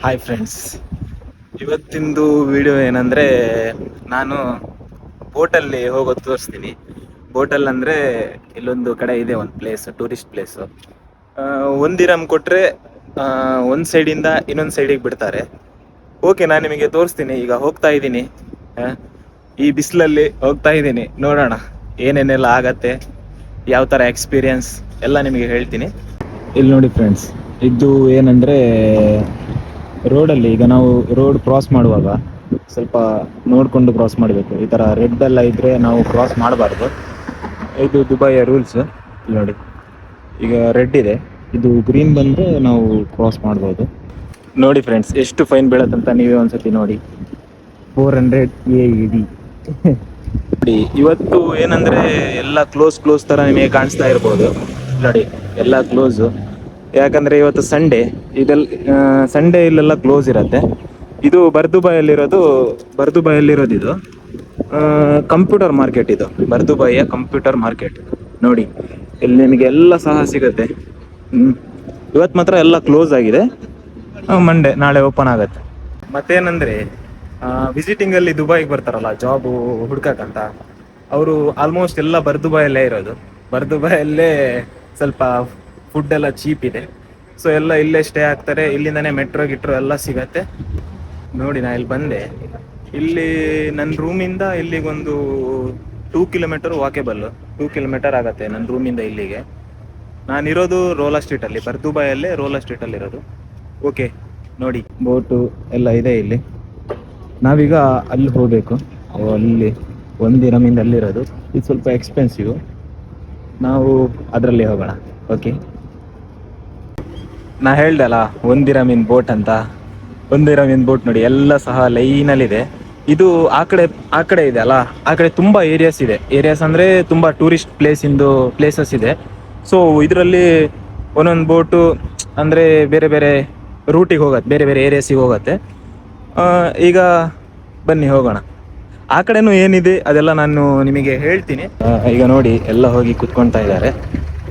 Hi friends ಇವತ್ತಿಂದು video ಏನಂದ್ರೆ ನಾನು ಬೋಟಲ್ಲಿ ಹೋಗೋದು ತೋರಿಸ್ತೀನಿ. ಬೋಟಲ್ ಅಂದ್ರೆ ಇಲ್ಲೊಂದು ಕಡೆ ಇದೆ ಒಂದು ಪ್ಲೇಸ್ ಟೂರಿಸ್ಟ್ ಪ್ಲೇಸ್ ಒಂದಿರಮ್ ಕೊಟ್ರೆ ಆ, ಒಂದ್ ಸೈಡಿಂದ ಇನ್ನೊಂದು ಸೈಡಿಗೆ ಬಿಡ್ತಾರೆ. ಓಕೆ ನಾನು ನಿಮಗೆ ತೋರಿಸ್ತೀನಿ. ಈಗ ಹೋಗ್ತಾ ಇದ್ದೀನಿ. ಈ ಬಿಸಿಲಲ್ಲಿ ಹೋಗ್ತಾ ಇದ್ದೀನಿ. ನೋಡೋಣ ಏನೇನೆಲ್ಲ ಆಗತ್ತೆ ಯಾವ ಥರ ಎಕ್ಸ್ಪೀರಿಯನ್ಸ್ ಎಲ್ಲ ನಿಮಗೆ ಹೇಳ್ತೀನಿ. ಇಲ್ಲಿ ನೋಡಿ ಫ್ರೆಂಡ್ಸ್ ಇದು ಏನಂದ್ರೆ ರೋಡಲ್ಲಿ ಈಗ ನಾವು ರೋಡ್ ಕ್ರಾಸ್ ಮಾಡುವಾಗ ಸ್ವಲ್ಪ ನೋಡ್ಕೊಂಡು ಕ್ರಾಸ್ ಮಾಡಬೇಕು. ಈ ಥರ ರೆಡ್ ಎಲ್ಲ ಇದ್ರೆ ನಾವು ಕ್ರಾಸ್ ಮಾಡಬಾರ್ದು. ಇದು ದುಬೈಯ ರೂಲ್ಸ್ ನೋಡಿ. ಈಗ ರೆಡ್ ಇದೆ. ಇದು ಗ್ರೀನ್ ಬಂದ್ರೆ ನಾವು ಕ್ರಾಸ್ ಮಾಡ್ಬೋದು. ನೋಡಿ ಫ್ರೆಂಡ್ಸ್ ಎಷ್ಟು ಫೈನ್ ಬೀಳತ್ತಂತ ನೀವೇ ಒಂದ್ಸತಿ ನೋಡಿ. ಫೋರ್ ಹಂಡ್ರೆಡ್ ಎ ಇಡಿ ನೋಡಿ, ಇವತ್ತು ಏನಂದ್ರೆ ಎಲ್ಲ ಕ್ಲೋಸ್ ಕ್ಲೋಸ್ ತರ ನಿಮಗೆ ಕಾಣಿಸ್ತಾ ಇರ್ಬೋದು. ನೋಡಿ, ಎಲ್ಲ ಕ್ಲೋಸ್ ಯಾಕಂದ್ರೆ ಇವತ್ತು ಸಂಡೇ ಇದೆಲ್ಲ ಸಂಡೇ ಇಲ್ಲೆಲ್ಲ ಕ್ಲೋಸ್ ಇರತ್ತೆ. ಇದು ಬರ್ದುಬಾಯಲ್ಲಿರೋದು ಬರ್ದುಬಾಯಲ್ಲಿರೋದು ಇದು ಕಂಪ್ಯೂಟರ್ ಮಾರ್ಕೆಟ್ ಇದು. ಬರ್ದುಬಾಯಿಯ ಕಂಪ್ಯೂಟರ್ ಮಾರ್ಕೆಟ್ ನೋಡಿ, ಇಲ್ಲಿ ನಿಮಗೆ ಎಲ್ಲ ಸಹ ಸಿಗುತ್ತೆ. ಇವತ್ತು ಮಾತ್ರ ಎಲ್ಲ ಕ್ಲೋಸ್ ಆಗಿದೆ. ಮಂಡೇ ನಾಳೆ ಓಪನ್ ಆಗುತ್ತೆ. ಮತ್ತೇನಂದರೆ ವಿಸಿಟಿಂಗಲ್ಲಿ ದುಬೈಗೆ ಬರ್ತಾರಲ್ಲ ಜಾಬ್ ಹುಡ್ಕಕ್ಕಂತ ಅವರು ಆಲ್ಮೋಸ್ಟ್ ಎಲ್ಲ ಬರ್ದುಬಾಯಲ್ಲೇ ಇರೋದು. ಬರ್ದುಬಾಯಲ್ಲೇ ಸ್ವಲ್ಪ ಫುಡ್ ಎಲ್ಲ ಚೀಪ್ ಇದೆ. ಸೊ ಎಲ್ಲ ಇಲ್ಲೇ ಸ್ಟೇ ಆಗ್ತಾರೆ. ಇಲ್ಲಿಂದಾನೆ ಮೆಟ್ರೋ ಗಿಟ್ರೋ ಎಲ್ಲ ಸಿಗತ್ತೆ. ನೋಡಿ, ನಾ ಇಲ್ಲಿ ಬಂದೆ. ಇಲ್ಲಿ ನನ್ನ ರೂಮಿಂದ ಇಲ್ಲಿಗೊಂದು two kilometre walkable two kilometre ಆಗತ್ತೆ ನನ್ನ ರೂಮಿಂದ ಇಲ್ಲಿಗೆ. ನಾನಿರೋದು ರೋಲಾ ಸ್ಟ್ರೀಟ್ ಅಲ್ಲಿ ಬರ್ದುಬಾಯಲ್ಲೇ ರೋಲಾ ಸ್ಟ್ರೀಟ್ ಅಲ್ಲಿ ಇರೋದು. ಓಕೆ ನೋಡಿ ಬೋಟು ಎಲ್ಲ ಇದೆ ಇಲ್ಲಿ. ನಾವೀಗ ಅಲ್ಲಿ ಹೋಗಬೇಕು. ಅಲ್ಲಿ ಅಲ್ಲಿ ಒಂದಿನಮಿಂದ ಅಲ್ಲಿರೋದು. ಇದು ಸ್ವಲ್ಪ ಎಕ್ಸ್ಪೆನ್ಸಿವ್ ನಾವು ಅದರಲ್ಲಿ ಹೋಗೋಣ. ಓಕೆ ನಾ ಹೇಳ್ದಲ್ಲ ಒಂದಿರಮಿನ್ ಬೋಟ್ ಅಂತ. ಒಂದಿರಮಿನ್ ಬೋಟ್ ನೋಡಿ, ಎಲ್ಲ ಸಹ ಲೈನಲ್ಲಿದೆ. ಇದು ಆ ಕಡೆ ಆ ಕಡೆ ಇದೆ ಅಲ್ಲ? ಆ ಕಡೆ ತುಂಬಾ ಏರಿಯಾಸ್ ಇದೆ. ಏರಿಯಾಸ್ ಅಂದ್ರೆ ತುಂಬಾ ಟೂರಿಸ್ಟ್ ಪ್ಲೇಸ್ ಇಂದು ಪ್ಲೇಸಸ್ ಇದೆ. ಸೊ ಇದರಲ್ಲಿ ಒಂದೊಂದು ಬೋಟು ಅಂದ್ರೆ ಬೇರೆ ಬೇರೆ ರೂಟಿಗೆ ಹೋಗತ್ತೆ, ಬೇರೆ ಬೇರೆ ಏರಿಯಾಸಿಗೆ ಹೋಗತ್ತೆ. ಈಗ ಬನ್ನಿ, ಹೋಗೋಣ. ಆ ಕಡೆನೂ ಏನಿದೆ ಅದೆಲ್ಲ ನಾನು ನಿಮಗೆ ಹೇಳ್ತೀನಿ. ಈಗ ನೋಡಿ, ಎಲ್ಲ ಹೋಗಿ ಕುತ್ಕೊಳ್ತಾ ಇದ್ದಾರೆ.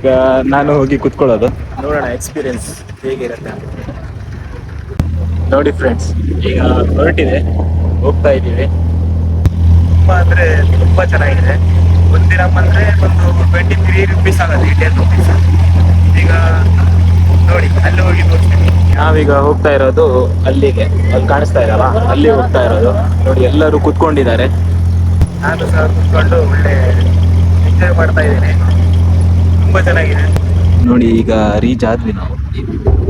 ಈಗ ನಾನು ಹೋಗಿ ಕುತ್ಕೊಳ್ಳೋದು. ನೋಡೋಣ ಎಕ್ಸ್ಪೀರಿಯನ್ಸ್ ಹೇಗಿರುತ್ತೆ ನೋಡಿ ಫ್ರೆಂಡ್ಸ್ ಈಗ ಹೊರಟಿದೆ ಹೋಗ್ತಾ ಇದ್ದೀವಿ. ತುಂಬಾ ಅಂದ್ರೆ ತುಂಬಾ ಚೆನ್ನಾಗಿದೆ. ಒಂದಿನ ಬಂದ್ರೆ ಒಂದು ಟ್ವೆಂಟಿ ತ್ರೀ ರುಪೀಸ್ ಆಗುತ್ತೆ ಇಂಡಿಯನ್ ರುಪೀಸ್ ಈಗ ನೋಡಿ ಅಲ್ಲಿ ಹೋಗಿ ನೋಡ್ತೀನಿ. ನಾವೀಗ ಹೋಗ್ತಾ ಇರೋದು ಅಲ್ಲಿಗೆ. ಅಲ್ಲಿ ಕಾಣಿಸ್ತಾ ಇರಲ್ಲ ಅಲ್ಲಿ ಹೋಗ್ತಾ ಇರೋದು. ನೋಡಿ ಎಲ್ಲರೂ ಕುತ್ಕೊಂಡಿದ್ದಾರೆ. ನಾನು ಸಹ ಕುತ್ಕೊಂಡು ಒಳ್ಳೆ ಎಂಜಾಯ್ ಮಾಡ್ತಾ ಇದ್ದೀನಿ. ತುಂಬಾ ಚೆನ್ನಾಗಿದೆ. ನೋಡಿ ಈಗ ರೀಚ್ ಆದ್ವಿ ನಾವು.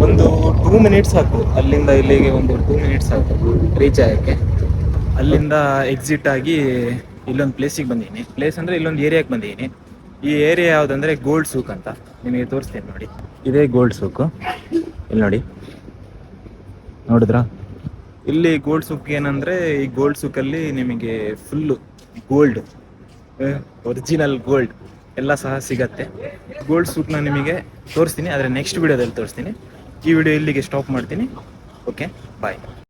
ಒಂದು ಟೂ ಮಿನಿಟ್ಸ್ ಸಾಕು. ಅಲ್ಲಿಂದ ಇಲ್ಲಿಗೆ ಒಂದು ಟೂ ಮಿನಿಟ್ಸ್ ಸಾಕು. ರೀಚ್ ಆಗಕ್ಕೆ. ಅಲ್ಲಿಂದ ಎಕ್ಸಿಟ್ ಆಗಿ ಇಲ್ಲೊಂದು ಪ್ಲೇಸಿಗೆ ಬಂದಿದ್ದೀನಿ. ಪ್ಲೇಸ್ ಅಂದ್ರೆ ಇಲ್ಲೊಂದು ಏರಿಯಾಗೆ ಬಂದಿದ್ದೀನಿ. ಈ ಏರಿಯಾ ಯಾವ್ದಂದ್ರೆ ಗೋಲ್ಡ್ ಸೂಕ್ ಅಂತ. ನಿಮಗೆ ತೋರಿಸ್ತೀನಿ ನೋಡಿ. ಇದೇ ಗೋಲ್ಡ್ ಸೂಕು ಇಲ್ಲಿ ನೋಡಿ. ನೋಡಿದ್ರಾ? ಇಲ್ಲಿ ಗೋಲ್ಡ್ ಸೂಕ್ ಏನಂದ್ರೆ ಈ ಗೋಲ್ಡ್ ಸೂಕಲ್ಲಿ ನಿಮಗೆ ಫುಲ್ಲು ಗೋಲ್ಡ್ ಒರಿಜಿನಲ್ ಗೋಲ್ಡ್ ಎಲ್ಲ ಸಹ ಸಿಗತ್ತೆ. ಗೋಲ್ಡ್ ಸೂಟ್ನ ನಿಮಗೆ ತೋರಿಸ್ತೀನಿ, ಆದರೆ ನೆಕ್ಸ್ಟ್ ವಿಡಿಯೋದಲ್ಲಿ ತೋರಿಸ್ತೀನಿ. ಈ ವಿಡಿಯೋ ಇಲ್ಲಿಗೆ ಸ್ಟಾಪ್ ಮಾಡ್ತೀನಿ. Okay bye